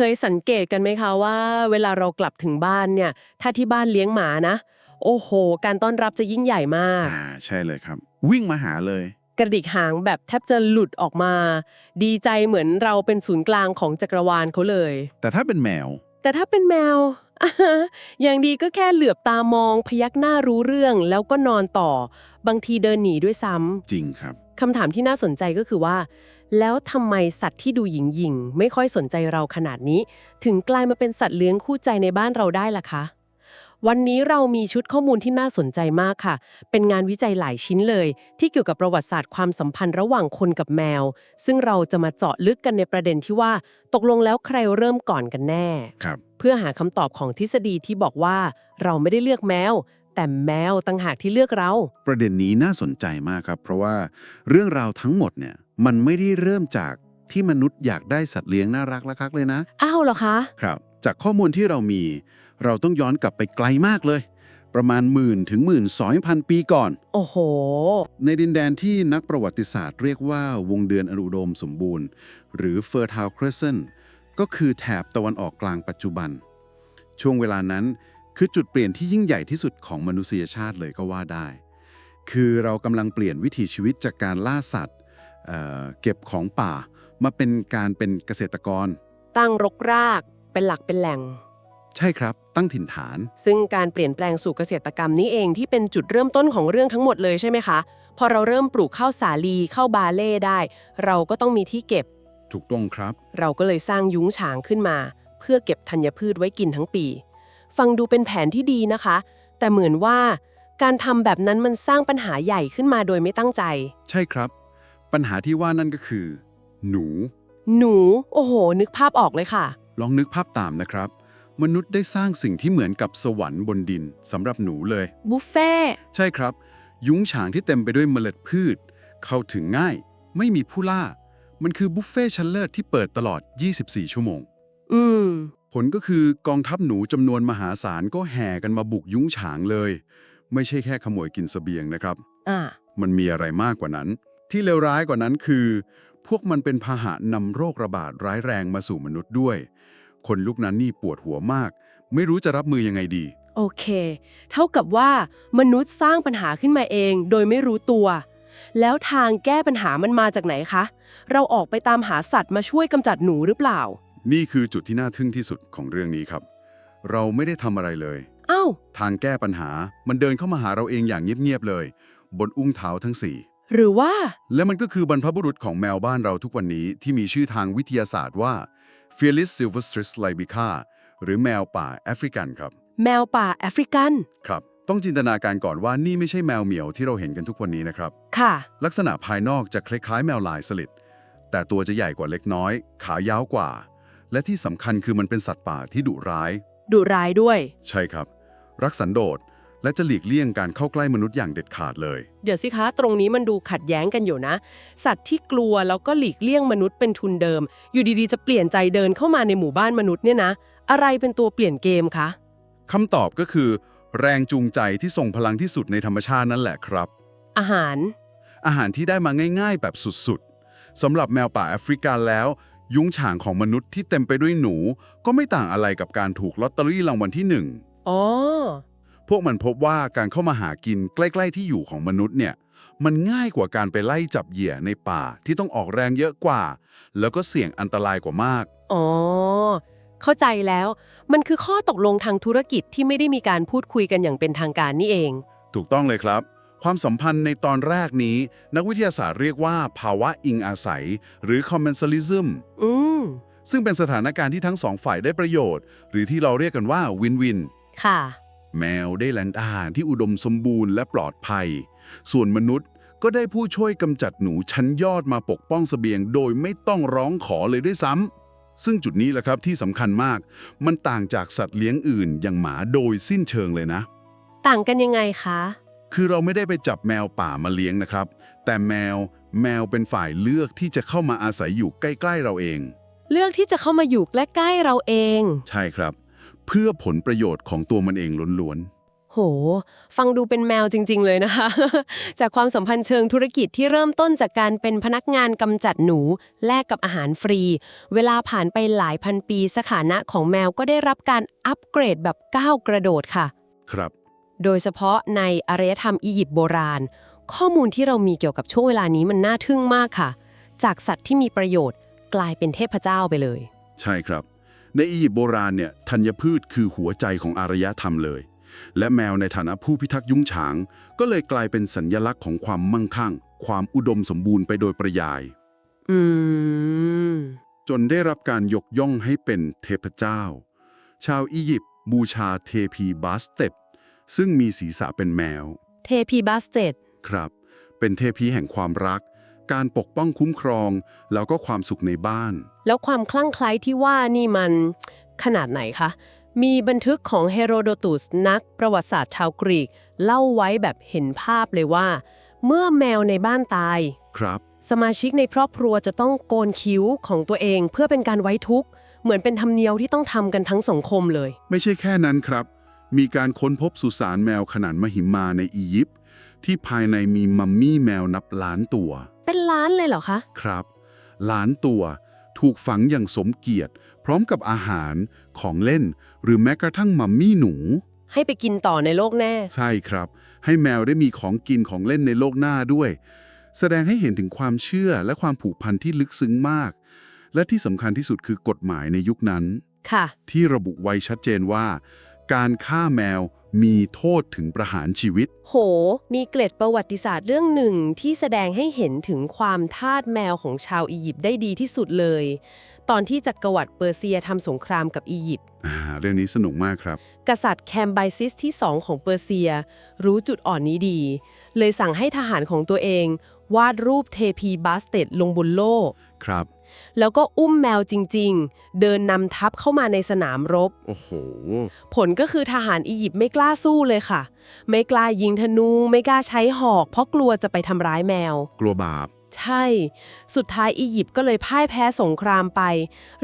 เคยสังเกตกันไหมคะว่า เวลาเรากลับถึงบ้านเนี่ย ถ้าที่บ้านเลี้ยงหมานะ โอ้โห การต้อนรับจะยิ่งใหญ่มาก อ่าใช่เลยครับ วิ่งมาหาเลย กระดิกหางแบบแทบจะหลุดออกมา ดีใจเหมือนเราเป็นศูนย์กลางของจักรวาลเขาเลย แต่ถ้าเป็นแมว แต่ถ้าเป็นแมวอ่าฮะอย่างดีก็แค่เหลือบตามองพยักหน้ารู้เรื่องแล้วก็นอนต่อ บางทีเดินหนีด้วยซ้ำ จริงครับ คำถามที่น่าสนใจก็คือว่า แล้วทำไมสัตว์ที่ดูหยิงหยิงๆไม่ค่อยสนใจเราขนาดนี้ ถึงกลายมาเป็นสัตว์เลี้ยงคู่ใจในบ้านเราได้ล่ะคะ วันนี้เรามีชุดข้อมูลที่น่าสนใจมากค่ะ เป็นงานวิจัยหลายชิ้นเลย ที่เกี่ยวกับประวัติศาสตร์ความสัมพันธ์ระหว่างคนกับแมว ซึ่งเราจะมาเจาะลึกกันในประเด็นที่ว่า ตกลงแล้วใครเริ่มก่อนกันแน่ครับเพื่อหาคำตอบของทฤษฎีที่บอกว่า เราไม่ได้เลือกแมวแต่แมวต่างหากที่เลือกเรา ประเด็นนี้น่าสนใจมากครับ เพราะว่าเรื่องราวทั้งหมดเนี่ย มันไม่ได้เริ่มจากที่มนุษย์อยากได้สัตว์เลี้ยงน่ารักและคักเลยนะ อ้าวเหรอคะ ครับ จากข้อมูลที่เรามี เราต้องย้อนกลับไปไกลมากเลย ประมาณหมื่นถึงหมื่นสองพันปีก่อน โอ้โห ในดินแดนที่นักประวัติศาสตร์เรียกว่าวงเดือนอนุดมสมบูรณ์ หรือ Fertile Crescent ก็คือแถบตะวันออกกลางปัจจุบัน ช่วงเวลานั้นคือจุดเปลี่ยนที่ยิ่งใหญ่ที่สุดของมนุษยชาติเลยก็ว่าได้ คือเรากำลังเปลี่ยนวิถีชีวิตจากการล่าสัตว์ เอ่อเก็บของป่า มาเป็นการเป็นเกษตรกร ตั้งรกรากเป็นหลักเป็นแหล่ง ใช่ครับ ตั้งถิ่นฐาน ซึ่งการเปลี่ยนแปลงสู่เกษตรกรรมนี้เองที่เป็นจุดเริ่มต้นของเรื่องทั้งหมดเลยใช่ไหมคะ พอเราเริ่มปลูกข้าวสาลีข้าวบาเล่ได้ เราก็ต้องมีที่เก็บ ถูกต้องครับ เราก็เลยสร้างยุ้งฉางขึ้นมา เพื่อเก็บธัญพืชไว้กินทั้งปี ฟังดูเป็นแผนที่ดีนะคะ แต่เหมือนว่าการทำแบบนั้นมันสร้างปัญหาใหญ่ขึ้นมาโดยไม่ตั้งใจ ใช่ครับ ปัญหาที่ว่านั่นก็คือ หนู หนู โอ้โห นึกภาพออกเลยค่ะ ลองนึกภาพตามนะครับ มนุษย์ได้สร้างสิ่งที่เหมือนกับสวรรค์บนดินสำหรับหนูเลย บุฟเฟ่ต์ใช่ครับ ยุ้งฉางที่เต็มไปด้วยเมล็ดพืช เข้าถึงง่าย ไม่มีผู้ล่า มันคือบุฟเฟ่ชั้นเลิศที่เปิดตลอด 24 ชั่วโมง อืม ผลก็คือกองทัพหนูจำนวนมหาศาลก็แห่กันมาบุกยุ้งฉางเลย ไม่ใช่แค่ขโมยกินเสบียงนะครับ อ่า มันมีอะไรมากกว่านั้น ที่เลวร้ายกว่านั้นคือ พวกมันเป็นพาหะนำโรคระบาดร้ายแรงมาสู่มนุษย์ด้วย คนลุกนั้นนี่ปวดหัวมาก ไม่รู้จะรับมือยังไงดี โอเค เท่ากับว่ามนุษย์สร้างปัญหาขึ้นมาเอง โดยไม่รู้ตัว แล้วทางแก้ปัญหามันมาจากไหนคะ เราออกไปตามหาสัตว์มาช่วยกำจัดหนูหรือเปล่า นี่คือจุดที่น่าทึ่งที่สุดของเรื่องนี้ครับ เราไม่ได้ทำอะไรเลย อ้าว ทางแก้ปัญหามันเดินเข้ามาหาเราเองอย่างเงียบๆเลย บนอุ้งเท้าทั้งสี่ หรือว่า และมันก็คือบรรพบุรุษของแมวบ้านเราทุกวันนี้ที่มีชื่อทางวิทยาศาสตร์ว่า Felis silvestris libica หรือแมวป่าแอฟริกันครับ แมวป่าแอฟริกัน ครับ ต้องจินตนาการก่อนว่านี่ไม่ใช่แมวเหมียวที่เราเห็นกันทุกวันนี้นะครับ ค่ะ ลักษณะภายนอกจะคล้ายๆ แมวลายสลิดแต่ตัวจะใหญ่กว่าเล็กน้อย ขายาวกว่า และที่สำคัญคือมันเป็นสัตว์ป่าที่ดุร้าย ดุร้ายด้วย ใช่ครับ รักสันโดษ และจะหลีกเลี่ยงการเข้าใกล้มนุษย์อย่างเด็ดขาดเลย เดี๋ยวสิคะ ตรงนี้มันดูขัดแย้งกันอยู่นะ สัตว์ที่กลัวแล้วก็หลีกเลี่ยงมนุษย์เป็นทุนเดิม อยู่ดีๆ จะเปลี่ยนใจเดินเข้ามาในหมู่บ้านมนุษย์เนี่ยนะ อะไรเป็นตัวเปลี่ยนเกมคะคำตอบก็คือ แรงจูงใจที่ส่งพลังที่สุดในธรรมชาตินั่นแหละครับ อาหาร อาหารที่ได้มาง่าย ๆ แบบสุดๆสำหรับแมวป่าแอฟริกาแล้ว ยุ้งฉางของมนุษย์ที่เต็มไปด้วยหนู ก็ไม่ต่างอะไรกับการถูกลอตเตอรี่รางวัลที่หนึ่งอ๋อ พวกมันพบว่าการเข้ามาหากินใกล้ ๆ ที่อยู่ของมนุษย์เนี่ย มันง่ายกว่าการไปไล่จับเหยื่อในป่าที่ต้องออกแรงเยอะกว่า แล้วก็เสี่ยงอันตรายกว่ามาก อ๋อ เข้าใจแล้ว มันคือข้อตกลงทางธุรกิจที่ไม่ได้มีการพูดคุยกันอย่างเป็นทางการนี่เอง ถูกต้องเลยครับ ความสัมพันธ์ในตอนแรกนี้ นักวิทยาศาสตร์เรียกว่า ภาวะอิงอาศัย หรือ commensalism อืม ซึ่งเป็นสถานการณ์ที่ทั้งสองฝ่ายได้ประโยชน์ หรือที่เราเรียกกันว่าวินวิน ค่ะ แมวได้แหล่งอาหารที่อุดมสมบูรณ์และปลอดภัย ส่วนมนุษย์ก็ได้ผู้ช่วยกำจัดหนูชั้นยอดมาปกป้องเสบียง โดยไม่ต้องร้องขอเลยด้วยซ้ำ ซึ่งจุดนี้แหละครับที่สำคัญมาก มันต่างจากสัตว์เลี้ยงอื่นอย่างหมาโดยสิ้นเชิงเลยนะ ต่างกันยังไงคะ คือเราไม่ได้ไปจับแมวป่ามาเลี้ยงนะครับ แต่แมวแมวเป็นฝ่ายเลือกที่จะเข้ามาอาศัยอยู่ใกล้ ๆ เราเอง เลือกที่จะเข้ามาอยู่ใกล้ๆเราเอง ใช่ครับ เพื่อผลประโยชน์ของตัวมันเองล้วนโห ฟังดูเป็นแมวจริง ๆ เลยนะคะ จากความสัมพันธ์เชิงธุรกิจที่เริ่มต้นจากการเป็นพนักงานกำจัดหนู แลกกับอาหารฟรี เวลาผ่านไปหลายพันปีสถานะของแมวก็ได้รับการอัปเกรดแบบก้าวกระโดดค่ะครับ โดยเฉพาะในอารยธรรมอียิปต์โบราณ ข้อมูลที่เรามีเกี่ยวกับช่วงเวลานี้มันน่าทึ่งมากค่ะ จากสัตว์ที่มีประโยชน์กลายเป็นเทพเจ้าไปเลย ใช่ครับ ในอียิปต์โบราณเนี่ยธัญพืชคือหัวใจของอารยธรรมเลย และแมวในฐานะผู้พิทักษ์ยุ้งฉาง ก็เลยกลายเป็นสัญญลักษณ์ของความมั่งคั่ง ความอุดมสมบูรณ์ไปโดยประยาย อืม จนได้รับการยกย่องให้เป็นเทพเจ้า ชาวอียิปต์บูชาเทพีบาสเตปซึ่งมีศีรษะเป็นแมว เทพีบาสเตดครับ เป็นเทพีแห่งความรัก การปกป้องคุ้มครอง แล้วก็ความสุขในบ้าน แล้วความคลั่งไคล้ที่ว่านี่มันขนาดไหนคะ มีบันทึกของเฮโรโดตุสนักประวัติศาสตร์ชาวกรีก เล่าไว้แบบเห็นภาพเลยว่า เมื่อแมวในบ้านตาย ครับ สมาชิกในครอบครัวจะต้องโกนคิ้วของตัวเองเพื่อเป็นการไว้ทุกข์ เหมือนเป็นธรรมเนียวที่ต้องทำกันทั้งสังคมเลย ไม่ใช่แค่นั้นครับ มีการค้นพบสุสานแมวขนาดมหิมาในอียิปต์ที่ภายในมีมัมมี่แมวนับล้านตัว เป็นล้านเลยเหรอคะ ครับ ล้านตัว ถูกฝังอย่างสมเกียรติ พร้อมกับอาหารของเล่น หรือแม้กระทั่งมัมมี่หนู ให้ไปกินต่อในโลกแน่ ใช่ครับ ให้แมวได้มีของกินของเล่นในโลกหน้าด้วย แสดงให้เห็นถึงความเชื่อและความผูกพันที่ลึกซึ้งมาก และที่สำคัญที่สุดคือกฎหมายในยุคนั้น ค่ะ ที่ระบุไว้ชัดเจนว่า การฆ่าแมวมีโทษถึงประหารชีวิต โห มีเกล็ดประวัติศาสตร์เรื่องหนึ่งที่แสดงให้เห็นถึงความทาสแมวของชาวอียิปต์ได้ดีที่สุดเลย ตอนที่จักรวรรดิเปอร์เซียทำสงครามกับอียิปต์ อ่า เรื่องนี้สนุกมากครับ กษัตริย์แคมไบซิสที่สองของเปอร์เซีย รู้จุดอ่อนนี้ดี เลยสั่งให้ทหารของตัวเอง วาดรูปเทพีบาสเตดลงบนโล่ครับ แล้วก็อุ้มแมวจริง ๆ เดินนำทัพเข้ามาในสนามรบ โอ้โห ผลก็คือทหารอียิปต์ไม่กล้าสู้เลยค่ะ ไม่กล้ายิงธนู ไม่กล้าใช้หอก เพราะกลัวจะไปทำร้ายแมว กลัวบาป ใช่ สุดท้ายอียิปต์ก็เลยพ่ายแพ้สงครามไป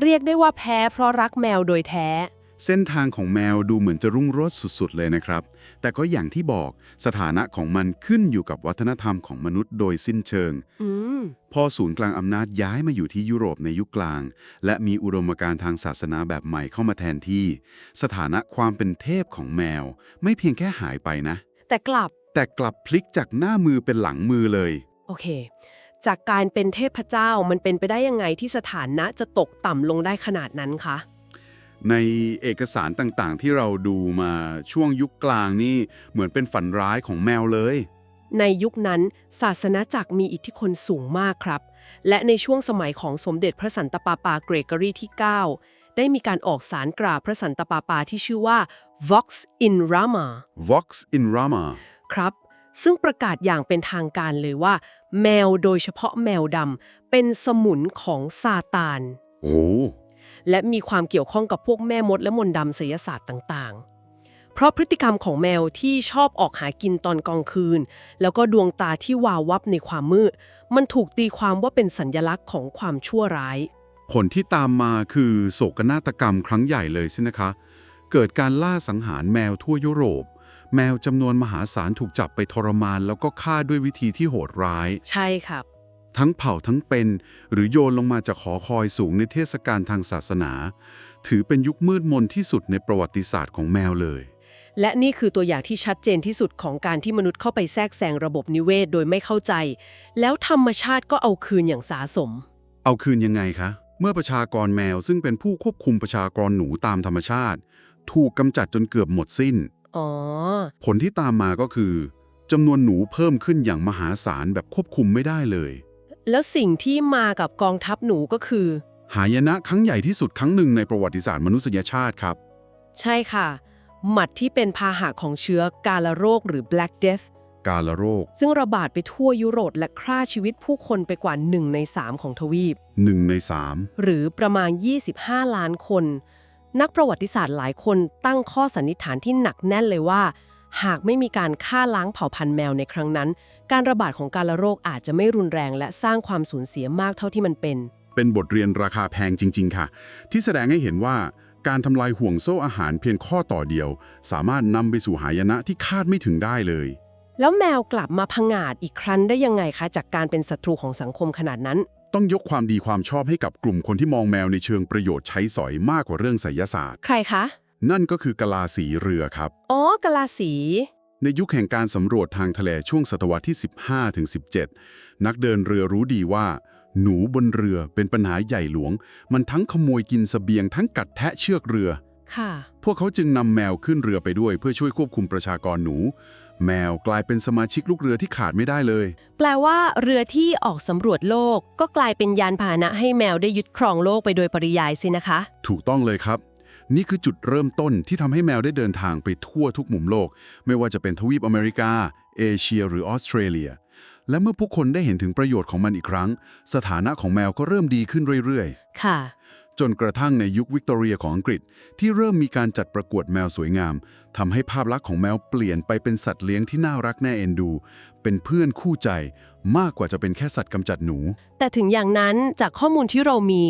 เรียกได้ว่าแพ้เพราะรักแมวโดยแท้ เส้นทางของแมวดูเหมือนจะรุ่งโรจน์สุดๆ เลยนะครับ แต่ก็อย่างที่บอกสถานะของมันขึ้นอยู่กับวัฒนธรรมของมนุษย์โดยสิ้นเชิงอืมพอศูนย์กลางอำนาจย้ายมาอยู่ที่ยุโรปในยุคกลาง และมีอุดมการณ์ทางศาสนาแบบใหม่เข้ามาแทนที่ สถานะความเป็นเทพของแมว ไม่เพียงแค่หายไปนะ แต่กลับแต่กลับพลิกจากหน้ามือเป็นหลังมือเลย โอเค จากการเป็นเทพเจ้ามันเป็นไปได้ยังไงที่สถานะจะตกต่ำลงได้ขนาดนั้นคะ ในเอกสารต่างๆ ที่เราดูมาช่วงยุคกลางนี่เหมือนเป็นฝันร้ายของแมวเลย ในยุคนั้น ศาสนาจักรมีอิทธิพลสูงมากครับ และในช่วงสมัยของสมเด็จพระสันตะปาปาเกรกอรีที่ 9 ได้มีการออกสารกราบพระสันตะปาปาที่ชื่อว่า Vox in Rama Vox in Rama ครับซึ่งประกาศอย่างเป็นทางการเลยว่า แมวโดยเฉพาะแมวดำเป็นสมุนของซาตาน โอ้ และมีความเกี่ยวข้องกับพวกแม่มดและมนต์ดำไสยศาสตร์ต่างๆ เพราะพฤติกรรมของแมวที่ชอบออกหากินตอนกลางคืน แล้วก็ดวงตาที่วาววับในความมืด มันถูกตีความว่าเป็นสัญญลักษณ์ของความชั่วร้าย ผลที่ตามมาคือโศกนาฏกรรมครั้งใหญ่เลยสินะคะ เกิดการล่าสังหารแมวทั่วยุโรป แมวจำนวนมหาศาลถูกจับไปทรมาน แล้วก็ฆ่าด้วยวิธีที่โหดร้าย ใช่ครับ ทั้งเผาทั้งเป็น หรือโยนลงมาจากหอคอยสูงในเทศกาลทางศาสนา ถือเป็นยุคมืดมนที่สุดในประวัติศาสตร์ของแมวเลย และนี่คือตัวอย่างที่ชัดเจนที่สุดของการที่มนุษย์เข้าไปแทรกแซงระบบนิเวศโดยไม่เข้าใจ แล้วธรรมชาติก็เอาคืนอย่างสาสม เอาคืนยังไงคะ เมื่อประชากรแมวซึ่งเป็นผู้ควบคุมประชากรหนูตามธรรมชาติ ถูกกำจัดจนเกือบหมดสิ้นอ๋อผลที่ตามมาก็คือจำนวนหนูเพิ่มขึ้นอย่างมหาศาลแบบควบคุมไม่ได้เลย แล้วสิ่งที่มากับกองทัพหนูก็คือ หายนะครั้งใหญ่ที่สุดครั้งหนึ่งในประวัติศาสตร์มนุษยชาติครับ ใช่ค่ะ หมัดที่เป็นพาหะของเชื้อกาลโรคหรือ Black Death กาลโรค ซึ่งระบาดไปทั่วยุโรปและฆ่าชีวิตผู้คนไปกว่า 1 ใน 3 ของทวีปหนึ่งในสามหรือประมาณ 25 ล้านคน นักประวัติศาสตร์หลายคนตั้งข้อสันนิษฐานที่หนักแน่นเลยว่า หากไม่มีการฆ่าล้างเผ่าพันธุ์แมวในครั้งนั้น การระบาดของการละโรคอาจจะไม่รุนแรง และสร้างความสูญเสียมากเท่าที่มันเป็น เป็นบทเรียนราคาแพงจริง ๆ ค่ะ ที่แสดงให้เห็นว่าการทำลายห่วงโซ่อาหารเพียงข้อต่อเดียว สามารถนำไปสู่หายนะที่คาดไม่ถึงได้เลย แล้วแมวกลับมาผงาดอีกครั้นได้ยังไงคะ จากการเป็นศัตรูของสังคมขนาดนั้น ต้องยกความดีความชอบให้กับกลุ่มคนที่มองแมวในเชิงประโยชน์ใช้สอยมากกว่าเรื่องไสยศาสตร์ ใครคะ นั่นก็คือกะลาสีเรือครับ อ๋อกะลาสี ในยุคแห่งการสำรวจทางทะเลช่วงศตวรรษที่ 15ถึง17 นักเดินเรือรู้ดีว่า หนูบนเรือเป็นปัญหาใหญ่หลวง มันทั้งขโมยกินสเสบียงทั้งกัดแทะเชือกเรือ ค่ะ พวกเขาจึงนำแมวขึ้นเรือไปด้วย เพื่อช่วยควบคุมประชากรหนู แมวกลายเป็นสมาชิกลูกเรือที่ขาดไม่ได้เลย แปลว่าเรือที่ออกสำรวจโลก ก็กลายเป็นยานพาหนะให้แมวได้ยึดครองโลกไปโดยปริยายสินะคะ ถูกต้องเลยครับ นี่คือจุดเริ่มต้นที่ทำให้แมวได้เดินทางไปทั่วทุกมุมโลก ไม่ว่าจะเป็นทวีปอเมริกา เอเชีย หรือออสเตรเลีย และเมื่อผู้คนได้เห็นถึงประโยชน์ของมันอีกครั้ง สถานะของแมวก็เริ่มดีขึ้นเรื่อยค่ะๆจนกระทั่งในยุควิกตอเรียของอังกฤษ ที่เริ่มมีการจัดประกวดแมวสวยงามทำให้ภาพลักษณ์ของแมวเปลี่ยนไปเป็นสัตว์เลี้ยงที่น่ารักน่าเอ็นดู เป็นเพื่อนคู่ใจ มากกว่าจะเป็นแค่สัตว์กำจัดหนู แต่ถึงอย่างนั้นจากข้อมูลที่เรามี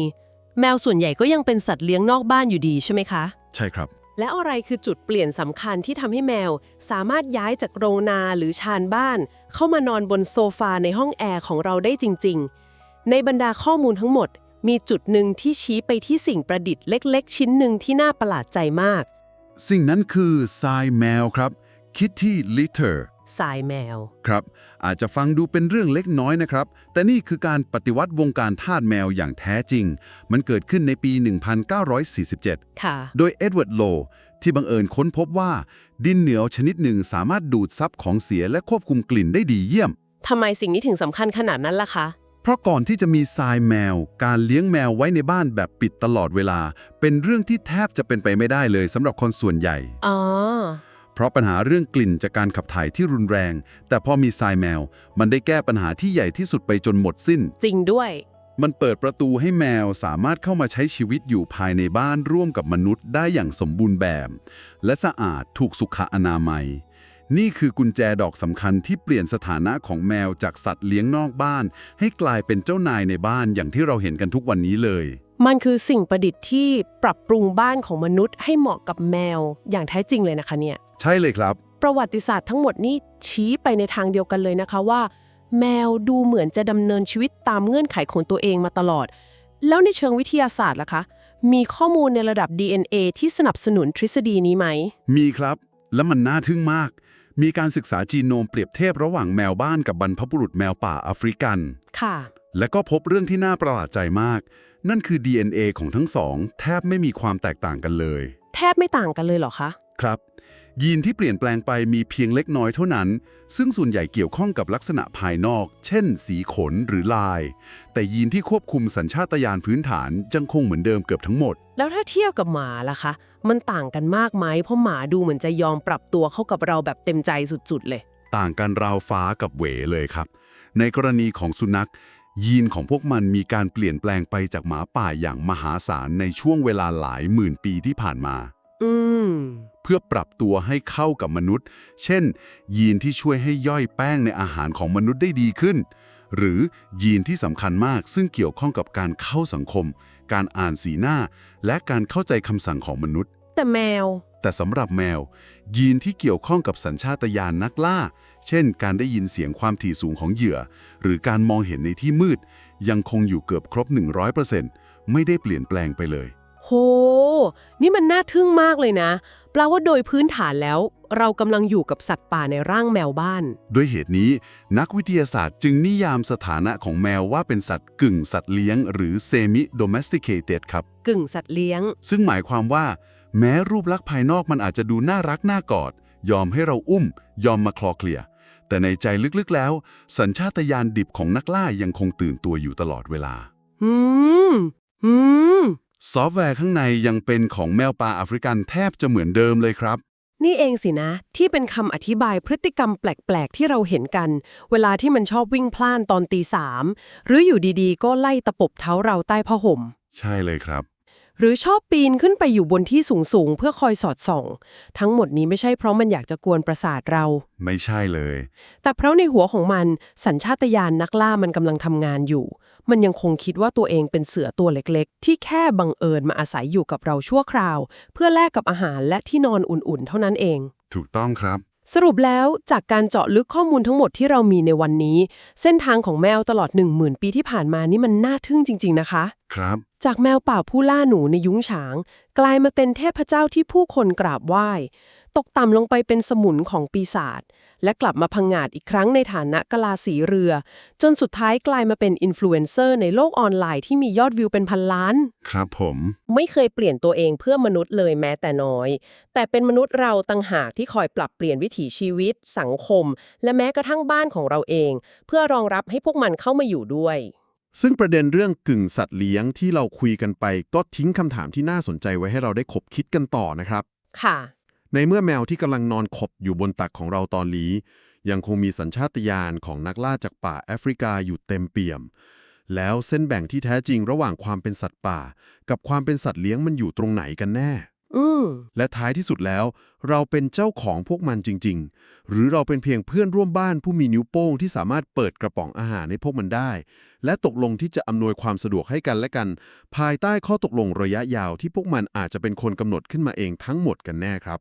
แมวส่วนใหญ่ก็ยังเป็นสัตว์เลี้ยงนอกบ้านอยู่ดีใช่ไหมคะ ใช่ครับ และอะไรคือจุดเปลี่ยนสำคัญที่ทำให้แมว สามารถย้ายจากโรงนาหรือชานบ้าน เข้ามานอนบนโซฟาในห้องแอร์ของเราได้จริง ๆ ในบรรดาข้อมูลทั้งหมด มีจุดหนึ่งที่ชี้ไปที่สิ่งประดิษฐ์เล็ก ๆ ชิ้นหนึ่งที่น่าประหลาดใจมาก สิ่งนั้นคือทรายแมวครับ Kitty Litter สายแมว ครับ อาจจะฟังดูเป็นเรื่องเล็กน้อยนะครับ แต่นี่คือการปฏิวัติวงการทาสแมวอย่างแท้จริง มันเกิดขึ้นในปี 1947 ค่ะ โดยเอ็ดเวิร์ดโลที่บังเอิญค้นพบว่า ดินเหนียวชนิดหนึ่งสามารถดูดซับของเสียและควบคุมกลิ่นได้ดีเยี่ยม ทำไมสิ่งนี้ถึงสำคัญขนาดนั้นล่ะคะ เพราะก่อนที่จะมีทรายแมว การเลี้ยงแมวไว้ในบ้านแบบปิดตลอดเวลา เป็นเรื่องที่แทบจะเป็นไปไม่ได้เลยสำหรับคนส่วนใหญ่ อ๋อ เพราะปัญหาเรื่องกลิ่นจากการขับถ่ายที่รุนแรง แต่พอมีทรายแมว มันได้แก้ปัญหาที่ใหญ่ที่สุดไปจนหมดสิ้น จริงด้วย มันเปิดประตูให้แมวสามารถเข้ามาใช้ชีวิตอยู่ภายในบ้านร่วมกับมนุษย์ได้อย่างสมบูรณ์แบบ และสะอาดถูกสุขอนามัย นี่คือกุญแจดอกสำคัญที่เปลี่ยนสถานะของแมวจากสัตว์เลี้ยงนอกบ้าน ให้กลายเป็นเจ้านายในบ้านอย่างที่เราเห็นกันทุกวันนี้เลย มันคือสิ่งประดิษฐ์ที่ปรับปรุงบ้านของมนุษย์ให้เหมาะกับแมวอย่างแท้จริงเลยนะคะเนี่ย ใช่เลยครับ ประวัติศาสตร์ทั้งหมดนี่ชี้ไปในทางเดียวกันเลยนะคะว่า แมวดูเหมือนจะดำเนินชีวิตตามเงื่อนไขของตัวเองมาตลอด แล้วในเชิงวิทยาศาสตร์ล่ะคะ มีข้อมูลในระดับ DNA ที่สนับสนุนทฤษฎีนี้ไหม มีครับ และมันน่าทึ่งมาก มีการศึกษาจีโนมเปรียบเทียบระหว่างแมวบ้านกับบรรพบุรุษแมวป่าแอฟริกัน ค่ะ และก็พบเรื่องที่น่าประหลาดใจมาก นั่นคือ DNA ของทั้งสอง แทบไม่มีความแตกต่างกันเลย แทบไม่ต่างกันเลยเหรอคะ ครับ ยีนที่เปลี่ยนแปลงไปมีเพียงเล็กน้อยเท่านั้น ซึ่งส่วนใหญ่เกี่ยวข้องกับลักษณะภายนอก เช่น สีขนหรือลาย แต่ยีนที่ควบคุมสัญชาตญาณพื้นฐานยังคงเหมือนเดิมเกือบทั้งหมด แล้วถ้าเทียบกับหมาล่ะคะ มันต่างกันมากไหมเพราะหมาดูเหมือนจะยอมปรับตัวเข้ากับเราแบบเต็มใจสุดๆเลย ต่างกันราวฟ้ากับเหวเลยครับ ในกรณีของสุนัข ยีนของพวกมันมีการเปลี่ยนแปลงไปจากหมาป่าอย่างมหาศาลในช่วงเวลาหลายหมื่นปีที่ผ่านมา อืม เพื่อปรับตัวให้เข้ากับมนุษย์ เช่น ยีนที่ช่วยให้ย่อยแป้งในอาหารของมนุษย์ได้ดีขึ้น หรือยีนที่สำคัญมากซึ่งเกี่ยวข้องกับการเข้าสังคม การอ่านสีหน้า และการเข้าใจคำสั่งของมนุษย์ แต่แมว แต่สำหรับแมว ยีนที่เกี่ยวข้องกับสัญชาตญาณนักล่า เช่น การได้ยินเสียงความถี่สูงของเหยื่อ หรือการมองเห็นในที่มืด ยังคงอยู่เกือบครบ 100%ไม่ได้เปลี่ยนแปลงไปเลย โห นี่มันน่าทึ่งมากเลยนะ แปลว่าโดยพื้นฐานแล้ว เรากำลังอยู่กับสัตว์ป่าในร่างแมวบ้าน ด้วยเหตุนี้นักวิทยาศาสตร์จึงนิยามสถานะของแมวว่าเป็นสัตว์กึ่งสัตว์เลี้ยง หรือ semi domesticated ครับ กึ่งสัตว์เลี้ยง ซึ่งหมายความว่า แม้รูปลักษณ์ภายนอกมันอาจจะดูน่ารักน่ากอด ยอมให้เราอุ้ม ยอมมาคลอเคลียร์แต่ในใจลึกๆแล้ว สัญชาตญาณดิบของนักล่ายังคงตื่นตัวอยู่ตลอดเวลา อืม อืม ซอฟต์แวร์ข้างในยังเป็นของแมวป่าแอฟริกันแทบจะเหมือนเดิมเลยครับ นี่เองสินะ ที่เป็นคำอธิบายพฤติกรรมแปลกๆ ที่เราเห็นกัน เวลาที่มันชอบวิ่งพล่านตอนตีสามหรืออยู่ดีๆ ก็ไล่ตะปบเท้าเราใต้ผ้าห่ม ใช่เลยครับ หรือชอบปีนขึ้นไปอยู่บนที่สูงๆ เพื่อคอยสอดส่อง ทั้งหมดนี้ไม่ใช่เพราะมันอยากจะกวนประสาทเรา ไม่ใช่เลย แต่เพราะในหัวของมันสัญชาตญาณนักล่ามันกำลังทำงานอยู่ มันยังคงคิดว่าตัวเองเป็นเสือตัวเล็กๆ ที่แค่บังเอิญมาอาศัยอยู่กับเราชั่วคราว เพื่อแลกกับอาหารและที่นอนอุ่นๆ เท่านั้นเอง ถูกต้องครับสรุปแล้วจากการเจาะลึกข้อมูลทั้งหมดที่เรามีในวันนี้ เส้นทางของแมวตลอด 10,000 ปีที่ผ่านมานี่มันน่าทึ่งจริง ๆ นะคะ ครับ จากแมวป่าผู้ล่าหนูในยุ้งฉาง กลายมาเป็นเทพเจ้าที่ผู้คนกราบไหว้ ตกต่ำลงไปเป็นสมุนของปีศาจและกลับมาพังงาดอีกครั้งในฐานะกะลาสีเรือ จนสุดท้ายกลายมาเป็นอินฟลูเอนเซอร์ในโลกออนไลน์ที่มียอดวิวเป็นพันล้าน ครับผม ไม่เคยเปลี่ยนตัวเองเพื่อมนุษย์เลยแม้แต่น้อย แต่เป็นมนุษย์เราต่างหากที่คอยปรับเปลี่ยนวิถีชีวิต สังคม และแม้กระทั่งบ้านของเราเอง เพื่อรองรับให้พวกมันเข้ามาอยู่ด้วย ซึ่งประเด็นเรื่องกึ่งสัตว์เลี้ยงที่เราคุยกันไป ก็ทิ้งคำถามที่น่าสนใจไว้ให้เราได้ขบคิดกันต่อนะครับ ค่ะ ในเมื่อแมวที่กำลังนอนขบอยู่บนตักของเราตอนนี้ ยังคงมีสัญชาตญาณของนักล่าจากป่าแอฟริกาอยู่เต็มเปี่ยม แล้วเส้นแบ่งที่แท้จริงระหว่างความเป็นสัตว์ป่า กับความเป็นสัตว์เลี้ยงมันอยู่ตรงไหนกันแน่ อืมและท้ายที่สุดแล้ว เราเป็นเจ้าของพวกมันจริง ๆ หรือเราเป็นเพียงเพื่อนร่วมบ้านผู้มีนิ้วโป้งที่สามารถเปิดกระป๋องอาหารให้พวกมันได้ และตกลงที่จะอำนวยความสะดวกให้กันและกัน ภายใต้ข้อตกลงระยะยาวที่พวกมันอาจจะเป็นคนกำหนดขึ้นมาเองทั้งหมดกันแน่ครับ